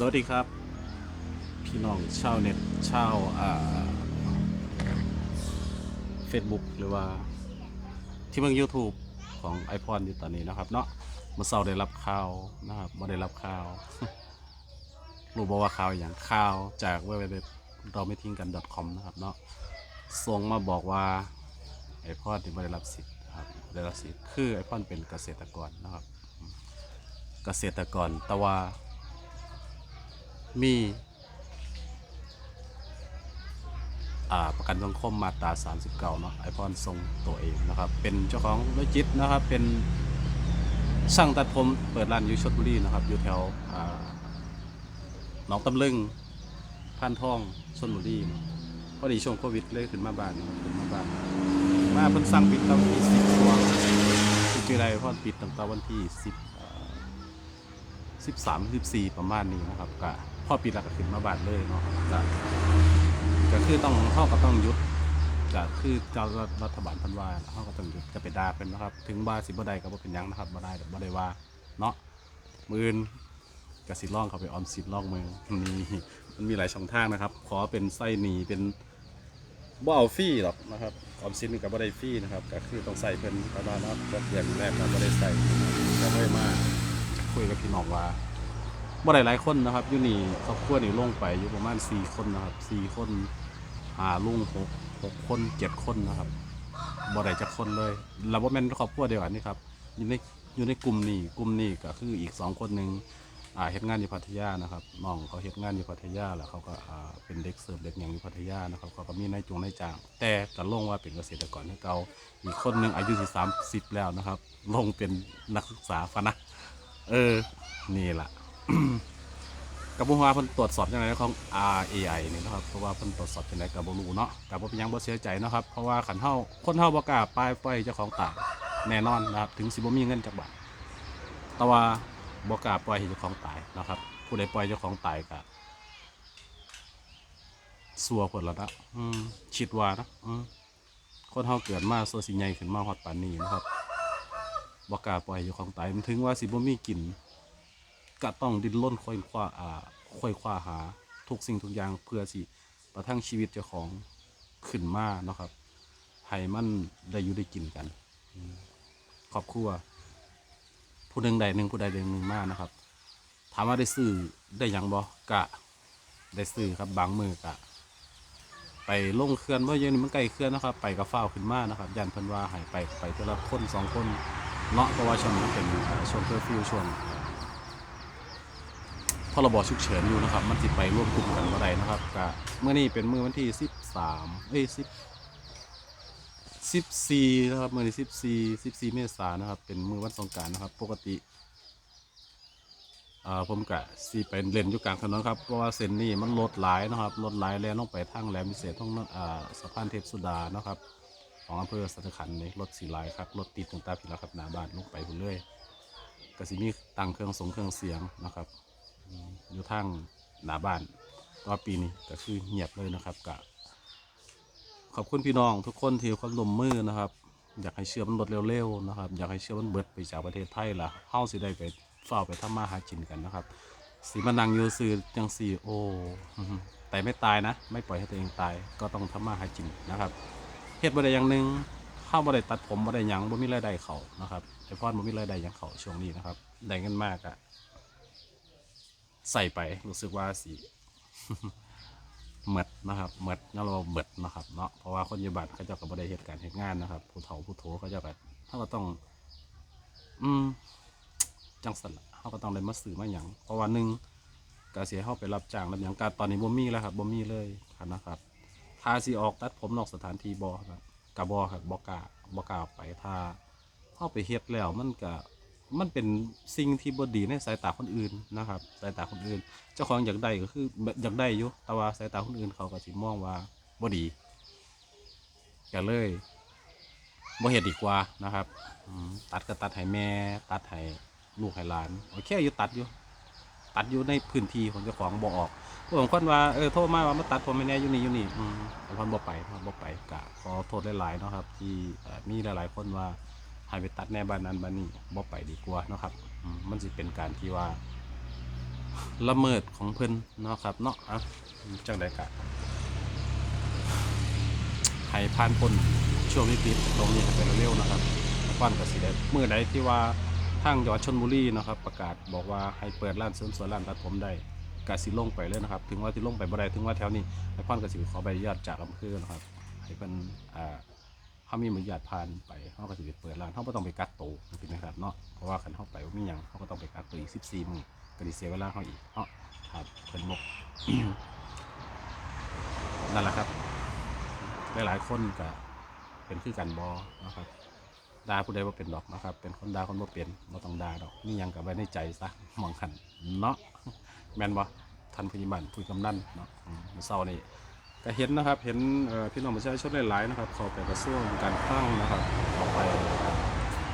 สวัสดีครับ พี่น้องชาวเน็ตชาวเฟซบุ๊กหรือว่าที่เมือง YouTube ของ i p h o n อยู่ตอนนี้นะครับเนาะมื่อเช้าได้รับข่าวนะครับม่ได้รับข่าวรู้บอกว่าข่าวอย่างข่าวจากเว็บเราไม่ทิ้งกัน .com นะครับเนาะส่งมาบอกว่าไอพอดที่ไม่ได้รับสิทธิ์ครับได้รับสิทธิ์คือไอพอนเป็นเกษตรกรนะครับ เกษตรกรแต่ว่า มีประกันสังคมมาตรา 39 เนาะไอพอนทรงตัวเองนะครับ เป็นเจ้าของธุรกิจนะครับ เป็นช่างตัดผมเปิดร้านอยู่ชลบุรีนะครับ อยู่แถวหนองตำลึงพันทองชลบุรีเนาะพอดีช่วงโควิดเลยขึ้นมาบ้านขึ้นมาบ้าน มาเพิ่นสั่งปิดตั้งที่10กว่าคือปีไรพอนปิดตั้งแต่วันที่10อ่าสิบสามสิบสี่ประมาณนี้นะครับก็ พ่อปีละก็ขึ้นมาบาทเลยเนาะก็ก็คือต้องเข้าก็ต้องหยุดก็คือเจ้ารัฐบาลพันว่าเขาก็ต้องหยุดจะไปด่าเป็นนะครับ ถึงบ้าสิบ่ได้ก็บ่เป็นหยังนะครับบ่ได้บ่ได้ว่าเนาะมือนกสิล่องเขาไปออมสินล่องเมืองนี่มันมีหลายช่องทางนะครับ ขอเป็นไส้หนีเป็นบ่เอาฟรีหรอกนะครับออมสินนี่ก็บ่ได้ฟรีนะครับ ก็คือต้องใส่เพิ่นประมาณนั้นก็เดือนแรกก็บ่ได้ใส่ก็เลยมาคุยกับพี่น้องว่า บ่ได้หลายคนนะครับอยู่นี่ครอบครัวนี่ลงไปอยู่ประมาณสี่คนนะครับสี่คนหาลุงหกหกคนเจ็ดคนนะครับบ่ได้จักคนเลยแล้วบ่แม่นครอบครัวเดียวกันนี่ครับอยู่ในอยู่ในกลุ่มนี้กลุ่มนี้ก็คืออีกสองคนหนึ่งอ่าเฮ็ดงานอยู่พัทยานะครับน้องเขาเฮ็ดงานอยู่พัทยาแล้วเขาก็อ่าเป็นเด็กเสิร์ฟเด็กหยังอยู่พัทยานะครับเขาก็มีนายจงนายจ้าง แต่ก็ลงว่าเป็นเกษตรกรให้เก่าอีกคนหนึงอายุสิสามสิบแล้วนะครับ ลงเป็นนักศึกษาฟะนะเออนี่แหละ กับบุว่าเพิ่นตรวจสอบยังไงของ RAI นี่นะครับเพราะว่าเพิ่นตรวจสอบยังไงกับบ่รู้เนาะกับบ่เป็นหยังบ่เสียใจเนาะครับเพราะว่าขันเฮาคนเฮาบ่กล้าปล่อยปล่อยเจ้าของตายแน่นอนนะครับถึงสิบ่มีเงินจักบาทแต่ว่าบ่กล้าปล่อยให้เจ้าของตายนะครับ ผู้ใดปล่อยเจ้าของตายก็สัวเพิ่นแล้วนะอืมคิดว่านะอืมคนเฮาเกิดมาสัวสิใหญ่ขึ้นมาฮอดปานนี้นะครับบกล้าปล่อยอยู่ของตายมันถึงว่าสิบ่มีกิน ก็ต้องดิ้นรนค่อยคว้าอ่าค่อยคว้าหา ทุกสิ่งทุกอย่างเพื่อสิประทังชีวิตเจ้าของขึ้นมาเนาะครับให้มันได้อยู่ได้กินกันครอบครัวผู้หนึ่งใดหนึ่งผู้ใดใดหนึ่งมากนะครับ ถามว่าได้ซื้อได้ยังบ่กะได้ซื้อครับบางมือกะ ไปลงเขื่อนว่าเยอะนี่มันไกลเขื่อนนะครับ ไปกับฟ้าขึ้นมานะครับยันพิ่นว่าให้ไปไปแต่ละคนสองคนเนาะเพราะว่าช่วงนี้เป็นช่วงเคอร์ฟิวช่วง พรบฉุกเฉินอยู่นะครับ มันสิไปร่วมกลุ่มกันบ่ได้นะครับก็เมื่อนี้เป็นมื้อวันที่ 13เอ้ย10 14นะครับมื้อนี้14 14 เมษายนนะครับ เป็นมื้อวันสงกรานต์นะครับ ปกติอ่าผมก็สิไปเล่นอยู่กลางถนนครับเพราะว่าเส้นนี้มันรถหลายนะครับรถหลายแล้วลงไปทางแหลมพิเศษทางนั้อ่าสะพานเทพสุดานะครับของอำเภอสัตขันนี่รถสีลายครับรถติดตั้งแต่พี่แล้วครับหน้าบ้านลงไปพุ่นเลยก็สิมีตั้งเครื่องสงเครื่องเสียงนะครับ อยู่ทางหน้าบ้านตว่าปีนี้ก็คือเงียบเลยนะครับกะขอบคุณพี่น้องทุกคนที่ให้ความร่วมมือนะครับ อยากให้เชื่อมันลดเร็วๆนะครับ อยากให้เชื่อมันเบิดไปจากประเทศไทยล่ะเฮาสิได้ไปเฝ้าไปทำมาหากินกันนะครับ สีมานังยูซือจังสีโอ้อื้อหือแต่ไม่ตายนะ ไม่ปล่อยให้ตัวเองตายก็ต้องทำมาหากินนะครับเฮ็ดบ่ได้อย่างหนึ่งข้าวบ่ได้ตัดผมบ่ได้หยังบ่มีรายได้เขานะครับไอพอนบ่มีรายได้หยังเขาช่วงนี้นะครับได้เงินมากอะ ใส่ไปรู้สึกว่าสิเมดนะครับเมดนั่นเราเบิดนะครับเนาะเพราะว่าคนยู่บ้านเขาเจ้าก็บ่ได้เหตุการณ์เหตุงานนะครับ ผู้เฒ่าผู้โถเขาเจ้าก็เขาก็ต้อง อืมจังสันเขาก็ต้องได้มาซื้อมาหยังเพราะว่าหนึ่งก็เสียเขาไปรับจ้างรับหยังการตอนนี้บ่มีแล้วครับบ่มีเลยนะครับถ้าสิออกตัดผมนอกสถานที่บอครับกะบอครับบอกล้าบอกล้าออกไปถ้าเข้าไปเฮ็ดแล้วมันก็ มันเป็นสิ่งที่บดีในสายตาคนอื่นนะครับ สายตาคนอื่น เจ้าของอยากได้ก็คืออยากได้อยู่แต่ว่าสายตาคนอื่นเขาก็สิมองว่าบดีก็เลยบ่เฮ็ดดีกว่านะครับตัดก็ตัดให้แม่ ตัดให้ลูกให้หลานโอเคอยู่ตัดอยู่ตัดอยู่ในพื้นที่ของเจ้าของบ่ออกผู้บางคนว่าเออโทรมาว่ามาตัดผมไม่แน่อยู่นี่อยู่นี่อืมแต่พอนบ่ไปพอนบ่ไปกะขอโทษหลายๆเนาะครับ ที่มีหลายๆคนว่า ให้ไปตัดแน่บ้านนั้นบ้านนี้บ่ไปดีกว่าเนาะครับ มันสิเป็นการที่ว่าละเมิดของเพิ่อนเนาะครับเนาะอะจังไดกะให้ผ่านพ้นช่วงวิกฤตตรงนี้ไปเร็วๆนะครับก่อนก็สิได้มื้อใดที่ว่าทางจังหวัดชลบุรีนะครับ ประกาศบอกว่าให้เปิดร้านเสริมสวยร้านตัดผมได้ก็สิลงไปเลยนะครับ ถึงว่าที่ลงไปบ่ได้ถึงว่าแถวนี้ไอ้พ่อนก็สิขอใบอนุญาตจากอำเภอนะครับ ให้เพิ่นอ่า เขามีใบอนุญาตผ่านไปเขาก็สิไปเปิดร้านเขาไม่ต้องไปกักตัวเป็นนะครับเนาะเพราะว่าคันเขาไปว่ามีหยังเขาก็ต้องไปกักตัวอีก14มื้อก็ดิเสียเวลาเขาอีกเนาะครับเพิ่นบอกนั่นแหละครับ หลายๆคนก็เป็นคือกันบอนะครับด่าผู้ใดว่าเป็นดอกนะครับ เป็นคนด่าคนบ่าเป็นบ่ต้องด่าดอกมีหยังกับไว้ในใจซะมองคันเนาะแมนบ่ท่านผู้ใหญ่บ้านผู้กำนันเนาะอืมมื้อเช้านี่ ก็เห็นนะครับเห็นพี่น้องประชาชนหลายๆนะครับเขาไปกระทรวงการคลังนะครับออกไป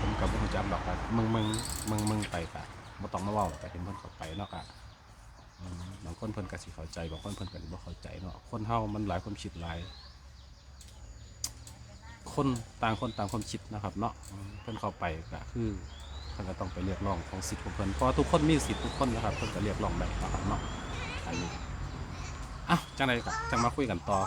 ผมกับผู้จับดอกกันมึงมึงมึงมึงไปกะบ่ต้องมาเว้าก็เห็นเพิ่นเขาไปเนาะกะอืมบางคนเพิ่นก็สิเข้าใจบางคนเพิ่นก็สิบ่เข้าใจเนาะคนเฮามันหลายความคิดหลายคนต่างคนต่างความคิดนะครับเนาะเพิ่นเข้าไปก็คือเพิ่นก็ต้องไปเรียกร้องของสิทธิ์ของเพิ่นเพราะทุกคนมีสิทธิ์ทุกคนนะครับเพิ่นก็เรียกร้องได้นะครับเนาะอันนี้ อ้าวจังไรกะจังมาคุยกันต่อ